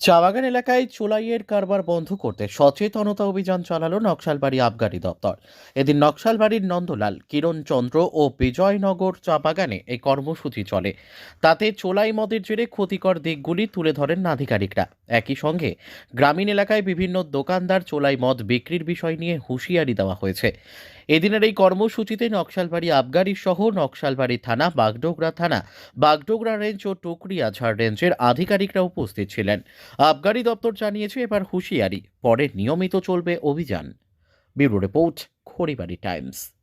চাবাগান এলাকায় চোলাইয়ের কারবার বন্ধ করতে সচেতনতা অভিযান চালালো নকশালবাড়ি আবগারি দপ্তর। এদিন নকশালবাড়ির নন্দলাল কিরণচন্দ্র ও বিজয়নগর চা বাগানে এই কর্মসূচি চলে। তাতে চোলাই মদের জেরে ক্ষতিকর দিকগুলি তুলে ধরেন আধিকারিকরা। একই সঙ্গে গ্রামীণ এলাকায় বিভিন্ন দোকানদার চোলাই মদ বিক্রির বিষয় নিয়ে হুঁশিয়ারি দেওয়া হয়েছে। এদিনের এই কর্মসূচিতে নকশালবাড়ি আবগারি সহ নকশালবাড়ি থানা, বাগডোগরা থানা, বাগডোগরা রেঞ্জ ও টুকরিয়াঝাড় রেঞ্জের আধিকারিকরা উপস্থিত ছিলেন। আবগারি দপ্তর জানিয়েছে এবার হুঁশিয়ারি পরে নিয়মিত চলবে অভিযান। Bureau report Kharibari Times.